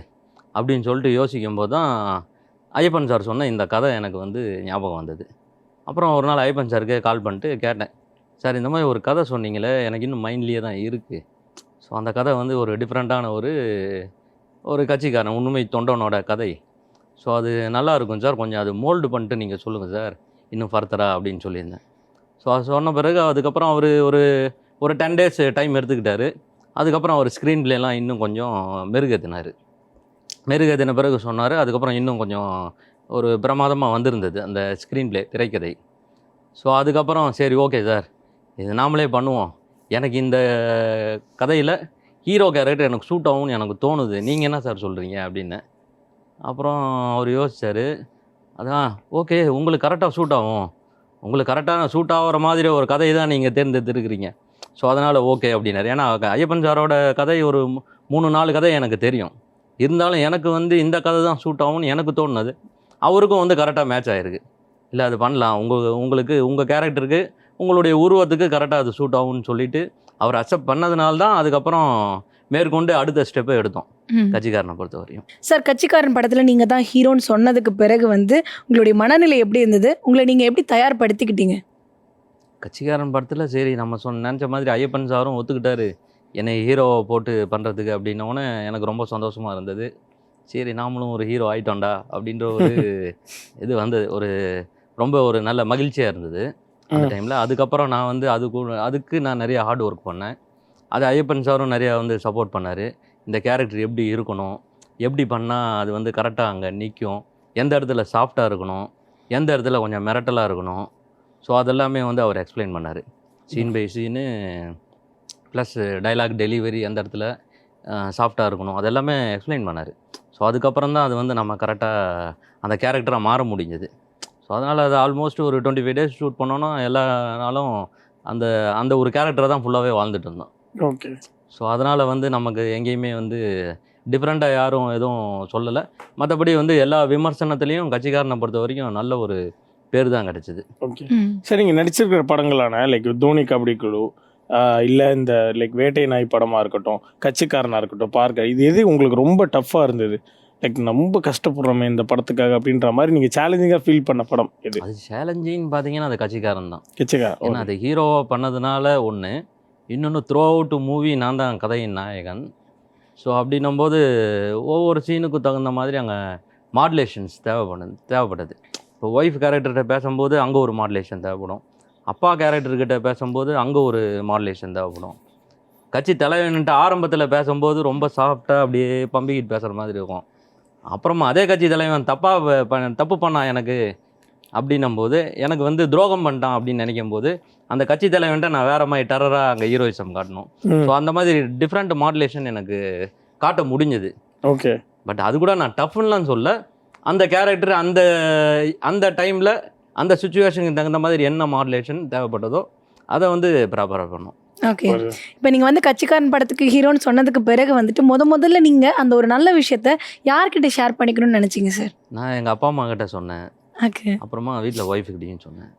அப்படின்னு சொல்லிட்டு யோசிக்கும் போது தான் ஐயப்பன் சார் சொன்ன இந்த கதை எனக்கு வந்து ஞாபகம் வந்தது. அப்புறம் ஒரு நாள் ஐயப்பன் சாருக்கு கால் பண்ணிட்டு கேட்டேன். சார் இந்த மாதிரி ஒரு கதை சொன்னீங்களே எனக்கு இன்னும் மைண்ட்லேயே தான் இருக்குது ஸோ அந்த கதை வந்து ஒரு டிஃப்ரெண்ட்டான ஒரு ஒரு கட்சிக்காரன் உண்மை தொண்டனோட கதை. ஸோ அது நல்லா இருக்கும் சார். கொஞ்சம் அது மோல்டு பண்ணிட்டு நீங்கள் சொல்லுங்கள் சார். இன்னும் ஃபர்தராக அப்படின்னு சொல்லியிருந்தேன். ஸோ அது சொன்ன பிறகு அதுக்கப்புறம் அவர் ஒரு ஒரு டென் டேஸ் டைம் எடுத்துக்கிட்டார். அதுக்கப்புறம் அவர் ஸ்க்ரீன் பிளேலாம் இன்னும் கொஞ்சம் மெருகேற்றினார் மெருகதின பிறகு சொன்னார். அதுக்கப்புறம் இன்னும் கொஞ்சம் ஒரு பிரமாதமாக வந்திருந்தது அந்த ஸ்க்ரீன் பிளே திரைக்கதை. ஸோ அதுக்கப்புறம் சரி ஓகே சார் இது நாமளே பண்ணுவோம். எனக்கு இந்த கதையில் ஹீரோ கேரக்டர் எனக்கு சூட் ஆகும்னு எனக்கு தோணுது. நீங்கள் என்ன சார் சொல்கிறீங்க அப்படின்னு. அப்புறம் அவர் யோசித்தார் அதான் ஓகே உங்களுக்கு கரெக்டாக சூட் ஆகும். உங்களுக்கு கரெக்டான சூட் ஆகிற மாதிரி ஒரு கதை தான் நீங்கள் தேர்ந்தெடுத்துருக்கிறீங்க. ஸோ அதனால் ஓகே அப்படின்னாரு. ஏன்னா ஐயப்பன் சாரோட கதை ஒரு மூணு நாலு கதை எனக்கு தெரியும். இருந்தாலும் எனக்கு வந்து இந்த கதை தான் சூட் ஆகும்னு எனக்கு தோணுனது. அவருக்கும் வந்து கரெக்டாக மேட்ச் ஆகிருக்கு இல்லை அது பண்ணலாம். உங்கள் உங்களுக்கு உங்கள் கேரக்டருக்கு உங்களுடைய உருவத்துக்கு கரெக்டாக அது சூட் ஆகும்னு சொல்லிட்டு அவர் அக்செப்ட் பண்ணதுனால தான் அதுக்கப்புறம் மேற்கொண்டு அடுத்த ஸ்டெப்பை எடுத்தோம். கட்சிக்காரனை பொறுத்த வரையும் சார் கட்சிக்காரன் படத்தில் நீங்கள் தான் ஹீரோன்னு சொன்னதுக்கு பிறகு வந்து உங்களுடைய மனநிலை எப்படி இருந்தது? உங்களை நீங்கள் எப்படி தயார்படுத்திக்கிட்டீங்க? கட்சிக்காரன் படத்தில் சரி நம்ம சொன்ன நினச்ச மாதிரி ஐயப்பன் சாரும் ஒத்துக்கிட்டாரு. என்னை ஹீரோவை போட்டு பண்ணுறதுக்கு அப்படின்னோடனே எனக்கு ரொம்ப சந்தோஷமாக இருந்தது. சரி நாமளும் ஒரு ஹீரோ ஆயிட்டோம்டா அப்படின்ற ஒரு இது வந்தது. ஒரு ரொம்ப ஒரு நல்ல மகிழ்ச்சியாக இருந்தது அந்த. டைமில் அதுக்கப்புறம் நான் வந்து அதுக்கு அதுக்கு நான் நிறைய ஹார்ட் ஒர்க் பண்ணேன். அது ஐயப்பன் சாரும் நிறையா வந்து சப்போர்ட் பண்ணார். இந்த கேரக்டர் எப்படி இருக்கணும்? எப்படி பண்ணால் அது வந்து கரெக்டாக அங்கே நிற்கும் எந்த இடத்துல சாஃப்டாக இருக்கணும்? எந்த இடத்துல கொஞ்சம் மிரட்டலாக இருக்கணும்? ஸோ அதெல்லாமே வந்து அவர் எக்ஸ்பிளைன் பண்ணார். Scene by scene plus dialogue delivery எந்த இடத்துல சாஃப்டாக இருக்கணும். அதெல்லாமே எக்ஸ்பிளைன் பண்ணார். ஸோ அதுக்கப்புறம் தான் அது வந்து நம்ம கரெக்டாக அந்த கேரக்டராக மாற முடிஞ்சது. ஸோ அதனால் அது ஆல்மோஸ்ட் ஒரு டுவெண்ட்டி ஃபைவ் டேஸ் ஷூட் பண்ணோன்னா எல்லா நாளும் அந்த அந்த ஒரு கேரக்டரை தான் ஃபுல்லாகவே வாழ்ந்துட்டு இருந்தோம். ஓகே ஸோ அதனால் வந்து நமக்கு எங்கேயுமே வந்து டிஃப்ரெண்ட்டாக யாரும் எதுவும் சொல்லலை. மற்றபடி வந்து எல்லா விமர்சனத்துலேயும் கட்சிக்காரனை பொறுத்த வரைக்கும் நல்ல ஒரு பேர் தான் கிடச்சிது. ஓகே. சரி நீங்கள் நடிச்சிருக்கிற படங்களான லைக் தோனி கபடி குழு இல்லை இந்த லைக் வேட்டை நாய் படமாக இருக்கட்டும் கட்சிக்காரனாக இருக்கட்டும் பார்க்க இது எது உங்களுக்கு ரொம்ப டஃப்பாக இருந்தது? லைக் ரொம்ப கஷ்டப்படுறோமே இந்த படத்துக்காக அப்படின்ற மாதிரி நீங்கள் சேலஞ்சிங்காக ஃபீல் பண்ண படம் இது அது சேலஞ்சின்னு பார்த்தீங்கன்னா அது கட்சிக்காரன் தான். ஏன்னா கட்சிக்காரன் அது ஹீரோவாக பண்ணதுனால ஒன்று இன்னொன்று த்ரூ அவுட் மூவி நான் தான் கதையின் நாயகன். ஸோ அப்படின்னும்போது ஒவ்வொரு சீனுக்கும் தகுந்த மாதிரி அங்கே மாடுலேஷன்ஸ் தேவைப்படுது தேவைப்படுது இப்போ ஒய்ஃப் கேரக்டர்கிட்ட பேசும்போது அங்கே ஒரு மாடுலேஷன் தேவைப்படும். அப்பா கேரக்டர்கிட்ட பேசும்போது அங்கே ஒரு மாடுலேஷன் தேவைப்படும் கட்சி தலைவன்ட்டு ஆரம்பத்தில் பேசும்போது ரொம்ப சாஃப்டாக அப்படியே பம்பிக்கிட்டு பேசுகிற மாதிரி இருக்கும். அப்புறமா அதே கட்சி தலைவன் தப்பாக தப்பு பண்ணான் எனக்கு அப்படின்னும் போது எனக்கு வந்து துரோகம் பண்ணிட்டான் அப்படின்னு நினைக்கும் போது அந்த கட்சி தலைவன்ட்ட நான் வேற மாதிரி டெரராக அங்கே ஹீரோயிசம் காட்டணும். ஸோ அந்த மாதிரி டிஃப்ரெண்ட் மாடுலேஷன் எனக்கு காட்ட முடிஞ்சது. ஓகே. பட் அது கூட நான் டஃப்னுலாம் சொல்ல அந்த கேரக்டர் அந்த அந்த டைமில் அந்த சுச்சுவேஷனுக்கு தகுந்த மாதிரி என்ன மாடுலேஷன் தேவைப்பட்டதோ அதை வந்து ப்ராப்பராக பண்ணும். ஓகே இப்போ நீங்கள் வந்து கட்சிக்காரன் படத்துக்கு ஹீரோன்னு சொன்னதுக்கு பிறகு வந்துட்டு முத முதல்ல நீங்கள் அந்த ஒரு நல்ல விஷயத்த யார்கிட்ட ஷேர் பண்ணிக்கணும்னு நினச்சிங்க சார் நான் எங்கள் அப்பா அம்மா கிட்ட சொன்னேன். ஓகே அப்புறமா வீட்டில் ஒய்ஃபுக்கிட்டையும் சொன்னேன்.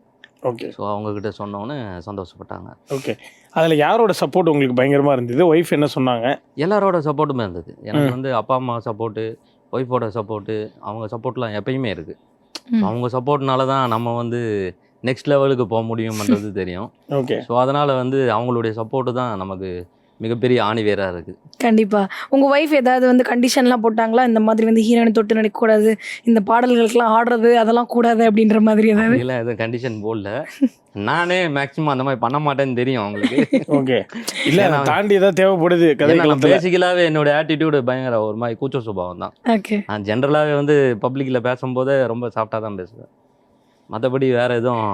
ஓகே ஸோ அவங்கக்கிட்ட சொன்னோன்னே சந்தோஷப்பட்டாங்க. ஓகே அதில் யாரோட சப்போர்ட் உங்களுக்கு பயங்கரமாக இருந்தது? ஒய்ஃப் என்ன சொன்னாங்க? எல்லாரோட சப்போர்ட்டுமே இருந்தது. எனக்கு. வந்து அப்பா அம்மா சப்போர்ட்டு ஒய்ஃபோட சப்போர்ட்டு அவங்க சப்போர்ட்லாம் எப்பயுமே இருக்குது. அவங்க சப்போர்ட்னால தான் நம்ம வந்து நெக்ஸ்ட் லெவலுக்கு போக முடியும்ன்றது தெரியும். ஓகே ஸோ அதனால் வந்து அவங்களுடைய சப்போர்ட்டு தான் நமக்கு மிகப்பெரிய ஆணிவேராக இருக்குது கண்டிப்பாக உங்கள் ஒய்ஃப் ஏதாவது வந்து கண்டிஷன்லாம் போட்டாங்களா? இந்த மாதிரி வந்து ஹீரோனை தொட்டு நடிக்கக்கூடாது இந்த பாடல்களுக்கெல்லாம் ஆடுறது அதெல்லாம் கூடாது அப்படின்ற மாதிரி ஏதாவது? இல்லை எதுவும் கண்டிஷன் போடல. நானே மேக்ஸிமம் அந்த மாதிரி பண்ண மாட்டேன்னு தெரியும் அவங்களுக்கு. ஓகே இல்லை அதை தாண்டி ஏதாவது தேவைப்படுது பேசிக்கலாகவே என்னோட ஆட்டிடியூடு பயங்கர ஒரு மாதிரி கூச்ச சுபாவம் தான். ஓகே நான் ஜென்ரலாகவே வந்து பப்ளிக்கில் பேசும்போதே ரொம்ப சாஃப்டாக தான் பேசுவேன். மற்றபடி வேறு எதுவும்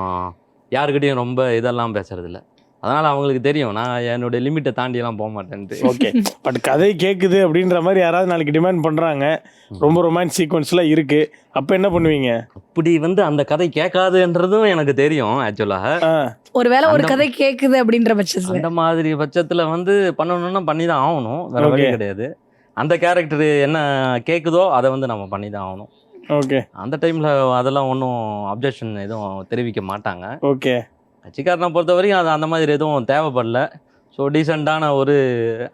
யாருக்கிட்டையும் ரொம்ப இதெல்லாம் பேசுறதில்ல. அதனால் அவங்களுக்கு தெரியும். நான் என்னுடைய லிமிட்டை தாண்டியெல்லாம் போக மாட்டேன்ட்டு. ஓகே பட் கதை கேட்குது அப்படின்ற மாதிரி யாராவது நாளைக்கு டிமாண்ட் பண்ணுறாங்க ரொம்ப ரொமான்ஸ் சீக்வன்ஸ்லாம் இருக்குது அப்போ என்ன பண்ணுவீங்க? இப்படி வந்து அந்த கதை கேட்காதுன்றதும் எனக்கு தெரியும் ஆக்சுவலாக ஒருவேளை ஒரு கதை கேட்குது அப்படின்ற பட்சத்தில். அந்த மாதிரி பட்சத்தில் வந்து பண்ணணும்னா பண்ணி தான் ஆகணும். வேற வழி. கிடையாது. அந்த கேரக்டர் என்ன கேட்குதோ அதை வந்து நம்ம பண்ணி தான் ஆகணும். ஓகே அந்த டைமில் அதெல்லாம் ஒன்றும் அப்ஜெக்ஷன் எதுவும் தெரிவிக்க மாட்டாங்க. ஓகே கட்சிக்காரனை பொறுத்த வரைக்கும் அது அந்த மாதிரி எதுவும் தேவைப்படல. ஸோ டீசெண்டான ஒரு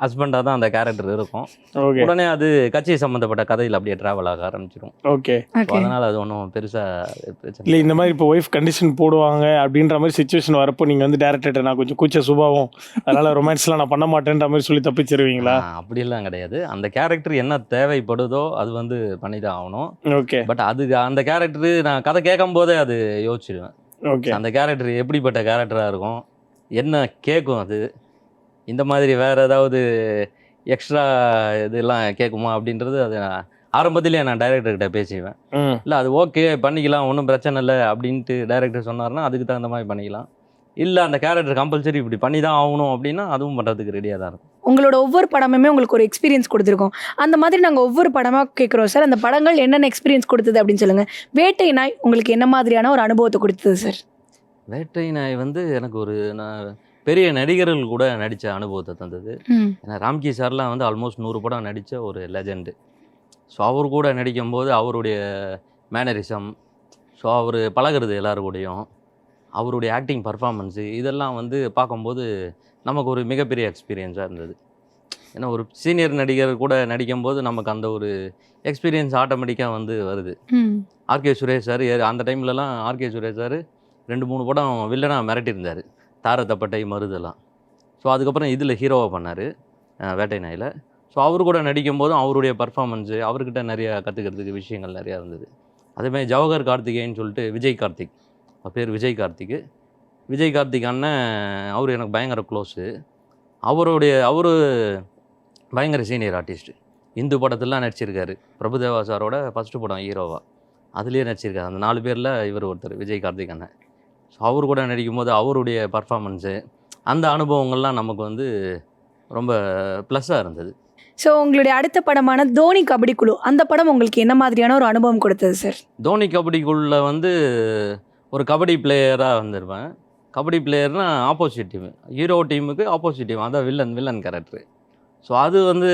ஹஸ்பண்டாக தான் அந்த கேரக்டர் இருக்கும். ஓகே உடனே அது கட்சி சம்மந்தப்பட்ட கதையில் அப்படியே ட்ராவல் ஆக ஆரம்பிச்சிடும் ஓகே அதனால் அது ஒன்றும் பெருசாக பிரச்சனை இல்லை இந்த மாதிரி இப்போ ஒய்ஃப் கண்டிஷன் போடுவாங்க அப்படின்ற மாதிரி சுச்சுவேஷன் வரப்போ நீங்கள் வந்து டேரக்டர்கிட்ட நான் கொஞ்சம் கூச்ச சுபாவம் அதனால் ரொமான்ஸ்லாம் நான் பண்ண மாட்டேன்ற மாதிரி சொல்லி தப்பிச்சிருவீங்களா? அப்படிலாம் கிடையாது. அந்த கேரக்டர் என்ன தேவைப்படுதோ அது வந்து பண்ணி தான் ஆகணும். ஓகே பட் அது அந்த கேரக்டர் நான் கதை கேட்கும் போதே அது யோசிச்சிடுவேன் ஓகே. அந்த கேரக்டர் எப்படிப்பட்ட கேரக்டராக இருக்கும்? என்ன கேட்கும் அது? இந்த மாதிரி வேறு ஏதாவது எக்ஸ்ட்ரா இதெல்லாம் கேட்குமா அப்படின்றது அது ஆரம்பத்திலேயே நான் டைரக்டர்கிட்ட பேசிக்குவேன் ம். இல்லை அது ஓகே பண்ணிக்கலாம் ஒன்றும் பிரச்சனை இல்லை அப்படின்ட்டு டைரக்டர் சொன்னார்னா அதுக்கு தகுந்த மாதிரி பண்ணிக்கலாம். இல்லை அந்த கேரக்டர் கம்பல்சரி இப்படி பண்ணி தான் ஆகணும் அப்படின்னா அதுவும் பண்ணுறதுக்கு ரெடியாக தான் இருக்கும். உங்களோட ஒவ்வொரு படமுமே உங்களுக்கு ஒரு எக்ஸ்பீரியன்ஸ் கொடுத்துருக்கோம். அந்த மாதிரி நாங்கள் ஒவ்வொரு படமாக கேட்குறோம் சார் அந்த படங்கள் என்னென்ன எக்ஸ்பீரியன்ஸ் கொடுத்தது அப்படின்னு சொல்லுங்கள் வேட்டை நாய் உங்களுக்கு என்ன மாதிரியான ஒரு அனுபவத்தை கொடுத்தது சார் வேட்டை நாய் வந்து எனக்கு ஒரு நான் பெரிய நடிகர்கள் கூட நடித்த அனுபவத்தை தந்தது. ஏன்னா ராம்கி சார்லாம் வந்து ஆல்மோஸ்ட் நூறு படம் நடித்த ஒரு லெஜெண்டு ஸோ அவர் கூட நடிக்கும்போது அவருடைய மேனரிசம் ஸோ அவர் பழகுறது எல்லாரு கூடயும் அவருடைய ஆக்டிங் பர்ஃபார்மன்ஸு இதெல்லாம் வந்து பார்க்கும்போது நமக்கு ஒரு மிகப்பெரிய எக்ஸ்பீரியன்ஸாக இருந்தது. ஏன்னா ஒரு சீனியர் நடிகர் கூட நடிக்கும்போது நமக்கு அந்த ஒரு எக்ஸ்பீரியன்ஸ் ஆட்டோமேட்டிக்காக வந்து வருது. ஆர்கே சுரேஷ் சார் அந்த டைம்லலாம் ஆர்கே சுரேஷ் சார் ரெண்டு மூணு படம் வில்லனாக மிரட்டியிருந்தார். தாரத்தப்பட்டை மருதெல்லாம். ஸோ அதுக்கப்புறம் இதில் ஹீரோவாக பண்ணார் வேட்டை நாயில். ஸோ அவர் கூட நடிக்கும் போதும் அவருடைய பர்ஃபார்மன்ஸு அவர்கிட்ட நிறைய கற்றுக்கிறதுக்கு விஷயங்கள் நிறையா இருந்தது. அதேமாதிரி ஜவஹர் கார்த்திகேயன்னு சொல்லிட்டு விஜய் கார்த்திக். பேர் விஜய் கார்த்திக். விஜய் கார்த்திக் அண்ணன் அவர் எனக்கு பயங்கர க்ளோஸு அவருடைய அவர் பயங்கர சீனியர் ஆர்டிஸ்ட் இந்து படத்துலலாம் நடிச்சிருக்காரு. பிரபுதேவா சாரோட ஃபஸ்ட்டு படம் ஹீரோவா அதுலேயே நடிச்சிருக்காரு. அந்த நாலு பேரில் இவர் ஒருத்தர் விஜய் கார்த்திக் அண்ணன். ஸோ அவர் கூட நடிக்கும்போது அவருடைய பர்ஃபார்மன்ஸு அந்த அனுபவங்கள்லாம் நமக்கு வந்து ரொம்ப ப்ளஸ்ஸாக இருந்தது. ஸோ உங்களுடைய அடுத்த படமான தோனி கபடி குழு அந்த படம் உங்களுக்கு என்ன மாதிரியான ஒரு அனுபவம் கொடுத்தது சார் தோனி கபடிக்குள்ள வந்து ஒரு கபடி பிளேயராக வந்திருப்பேன். கபடி பிளேயர்னா ஆப்போசிட் டீம் ஹீரோ டீமுக்கு ஆப்போசிட் டீம் அதான் வில்லன் வில்லன் கேரக்டர் ஸோ அது வந்து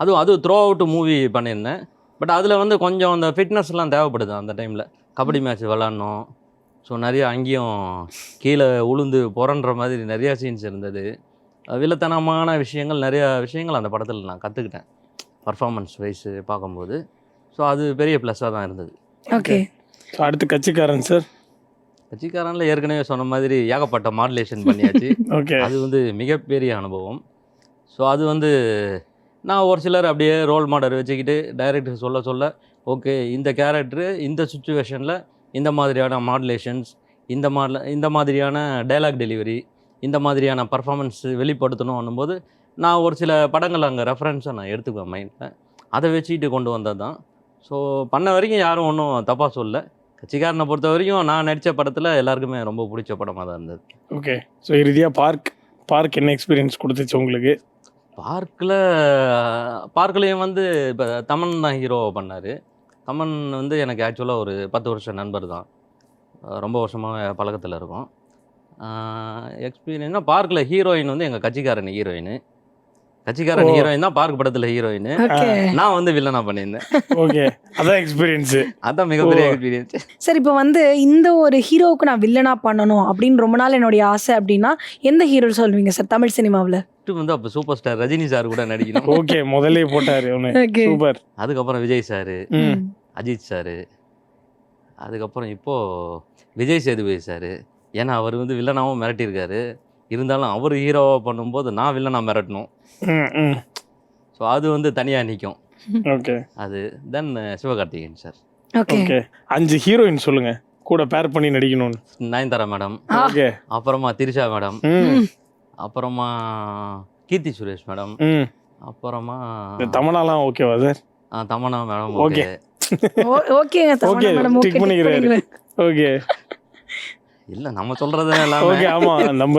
அதுவும் அது த்ரோ அவுட் மூவி பண்ணியிருந்தேன். பட் அதில் வந்து கொஞ்சம் அந்த ஃபிட்னஸ்லாம் தேவைப்படுது அந்த டைமில் கபடி மேட்ச் விளாட்ணும். ஸோ நிறைய அங்கேயும் கீழே உளுந்து புரன்ற மாதிரி நிறையா சீன்ஸ் இருந்தது. வில்லத்தனமான விஷயங்கள் நிறையா விஷயங்கள் அந்த படத்தில் நான் கற்றுக்கிட்டேன் பர்ஃபார்மன்ஸ் வைஸு பார்க்கும்போது. ஸோ அது பெரிய ப்ளஸ்ஸாக தான் இருந்தது. ஓகே ஸோ அடுத்து கட்சிக்காரன் சார் கட்சிக்காரனில் ஏற்கனவே சொன்ன மாதிரி ஏகப்பட்ட மாடுலேஷன் பண்ணியாச்சு. ஓகே அது வந்து மிகப்பெரிய அனுபவம். ஸோ அது வந்து நான் ஒரு சிலர் அப்படியே ரோல் மாடல் வச்சுக்கிட்டு டைரக்டர் சொல்ல சொல்ல ஓகே இந்த கேரக்டரு இந்த சுச்சுவேஷனில் இந்த மாதிரியான மாடுலேஷன்ஸ் இந்த மாடல இந்த மாதிரியான டைலாக் டெலிவரி இந்த மாதிரியான பர்ஃபார்மன்ஸ் வெளிப்படுத்தணும் போது நான் ஒரு சில படங்கள் அங்கே ரெஃபரன்ஸை நான் எடுத்துக்குவேன் மைண்டில் அதை வச்சுக்கிட்டு கொண்டு வந்தது தான் ஸோ பண்ண வரைக்கும் யாரும் ஒன்றும் தப்பாக சொல்லல. கட்சிக்காரனை பொறுத்த வரைக்கும் நான் நடித்த படத்தில் எல்லாருக்குமே ரொம்ப பிடிச்ச படமாக தான் இருந்தது. ஓகே. ஸோ இறுதியாக பார்க் பார்க் என்ன எக்ஸ்பீரியன்ஸ் கொடுத்துச்சு உங்களுக்கு? பார்க்கில் பார்க்லேயும் வந்து இப்போ தமன் தான் ஹீரோவை பண்ணார். தமன் வந்து எனக்கு ஆக்சுவலாக ஒரு பத்து வருஷம் நண்பர் தான். ரொம்ப வருஷமாக பழக்கத்தில் இருக்கோம். எக்ஸ்பீரியன்ஸ்னா பார்க்கில் ஹீரோயின் வந்து எங்கள் கட்சிக்காரன் ஹீரோயின் கட்சிக்காரன். ஹீரோயின் தான் பார்க் படத்தில் ஹீரோயின் நான் வந்து வில்லனாக பண்ணியிருந்தேன். ஓகே. அதான் எக்ஸ்பீரியன்ஸு அதான் மிகப்பெரிய. எக்ஸ்பீரியன்ஸ் சார் இப்போ வந்து இந்த ஒரு ஹீரோவுக்கு நான் வில்லனா பண்ணணும் அப்படின்னு ரொம்ப நாள் என்னுடைய ஆசை அப்படின்னா எந்த ஹீரோ சொல்வீங்க சார் தமிழ் சினிமாவில்? வந்து அப்போ சூப்பர் ஸ்டார் ரஜினி சார் கூட நடிக்கணும். ஓகே முதல்ல போட்டாரு சூப்பர் அதுக்கப்புறம் விஜய் சார் அஜித் சார் அதுக்கப்புறம் இப்போது விஜய் சேதுபதி சார் ஏன்னா அவர் வந்து வில்லனாகவும் மிரட்டியிருக்காரு. இருந்தாலும் அவர் ஹீரோவாக பண்ணும்போது நான் வில்லனாக மிரட்டணும். ஸோ அது வந்து தனியாக நிற்கும் ஓகே. அது then Sivakarthikeyan sir okay. Okay. அஞ்சு ஹீரோயின் சொல்லுங்க. கூட பேர் பண்ணி நடிக்கணும்னு. நயன்தாரா மேடம். ஓகே. அப்புறமா திரிஷா மேடம் ம். அப்புறமா கீர்த்தி சுரேஷ் மேடம் ம். அப்புறமா இந்த தமிழாலாம் ஓகேவா சார் ஆ, தமன்னா மேடம். ஓகே. ஓகேங்க Okay, மேடம் tick ஓகே பண்ணிக்கிறாரு. ஓகே. இல்லை நம்ம சொல்கிறது எல்லாமே ஓகே ஆமா நம்ம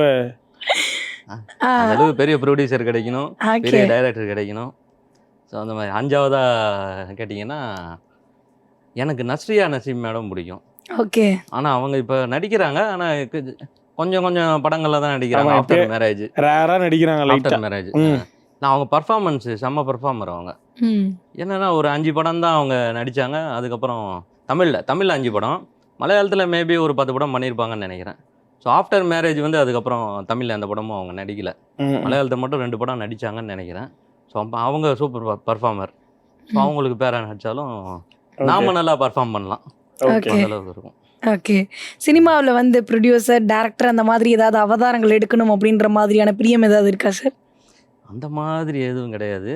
அந்த அளவுக்கு பெரிய ப்ரொடியூசர் கிடைக்கணும். பெரிய டைரக்டர் கிடைக்கணும். ஸோ அந்த மாதிரி அஞ்சாவதாக கேட்டிங்கன்னா எனக்கு நஸ்ரியா நசீம் மேடம் பிடிக்கும். ஓகே ஆனால் அவங்க இப்போ நடிக்கிறாங்க. ஆனால் கொஞ்சம் கொஞ்சம் படங்களில் தான் நடிக்கிறாங்க. ஆஃப்டர் மேரேஜ் ரேரா நடிக்கிறாங்க லைட்டா. After marriage. நான் அவங்க பர்ஃபார்மன்ஸு செம்ம பர்ஃபார்மர் அவங்க. ம். என்னன்னா ஒரு அஞ்சு படம் தான் அவங்க நடித்தாங்க அதுக்கப்புறம் தமிழில் தமிழில் அஞ்சு படம். மலையாளத்தில் மேபி ஒரு பத்து படம் பண்ணியிருப்பாங்கன்னு நினைக்கிறேன். ஸோ ஆஃப்டர் மேரேஜ் வந்து அதுக்கப்புறம் தமிழில் எந்த படமும் அவங்க நடிக்கல. மலையாளத்தில் மட்டும் ரெண்டு படம் நடிச்சாங்கன்னு நினைக்கிறேன். ஸோ அப்போ அவங்க சூப்பர் பர்ஃபார்மர் ஸோ. அவங்களுக்கு பேரா நடித்தாலும். நாம நல்லா பர்ஃபார்ம் பண்ணலாம். அந்த அளவுக்கு இருக்கும். ஓகே சினிமாவில் வந்து ப்ரொடியூசர் டேரக்டர் அந்த மாதிரி ஏதாவது அவதாரங்கள் எடுக்கணும் அப்படின்ற மாதிரியான பிரியம் ஏதாவது இருக்கா சார் அந்த மாதிரி எதுவும் கிடையாது.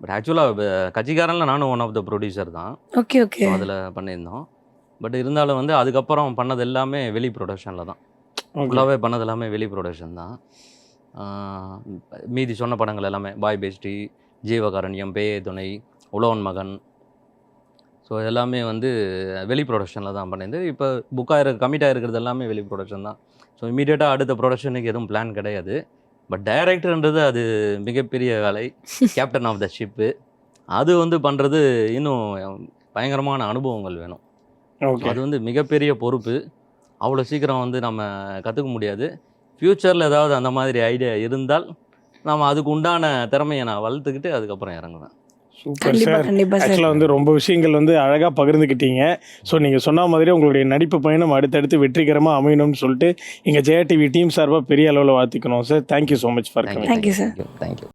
பட் ஆக்சுவலாக கட்சிக்காரனில் நானும் ஒன் ஆஃப் த ப்ரொடியூசர் தான். ஓகே ஓகே அதில் பண்ணியிருந்தோம். பட் இருந்தாலும் வந்து அதுக்கப்புறம் பண்ணது எல்லாமே வெளி ப்ரொடக்ஷனில் தான். ஃபுல்லாகவே பண்ணது எல்லாமே வெளி ப்ரொடக்ஷன் தான். மீதி சொன்ன படங்கள் எல்லாமே பாய் பெஸ்டி ஜீவகாரண்யம் பேயே துணை உழவன் மகன். ஸோ எல்லாமே வந்து வெளி ப்ரொடக்ஷனில் தான் பண்ணியிருந்து இப்போ புக்காக இருக்க கமிட்டாக இருக்கிறது எல்லாமே வெளி ப்ரொடக்ஷன் தான். ஸோ இமீடியட்டாக அடுத்த ப்ரொடக்ஷனுக்கு எதுவும் பிளான் கிடையாது. பட் டைரக்டர்ன்றது அது மிகப்பெரிய வேலை. கேப்டன் ஆஃப் த ஷிப்பு அது வந்து பண்ணுறது இன்னும் பயங்கரமான அனுபவங்கள் வேணும். அது வந்து மிகப்பெரிய பொறுப்பு. அவ்வளோ சீக்கிரம் வந்து நம்ம கற்றுக்க முடியாது. ஃப்யூச்சரில் ஏதாவது அந்த மாதிரி ஐடியா இருந்தால் நம்ம அதுக்கு உண்டான திறமையை நான் வளர்த்துக்கிட்டு அதுக்கப்புறம் இறங்குவேன். சூப்பர் கண்டிப்பா சார் கண்டிப்பா சார் ஆக்சுவலாக வந்து ரொம்ப விஷயங்கள் வந்து அழகாக பகிர்ந்துக்கிட்டீங்க. ஸோ நீங்கள் சொன்ன மாதிரி உங்களுடைய நடிப்பு பயணம் அடுத்தடுத்து வெற்றிகரமாக அமையணும்னு சொல்லிட்டு எங்கள் ஜெயா டிவி டீம் சார்பாக பெரிய அளவில் வாழ்த்துக்கணும் sir thank you so much for Thank you, sir. Thank you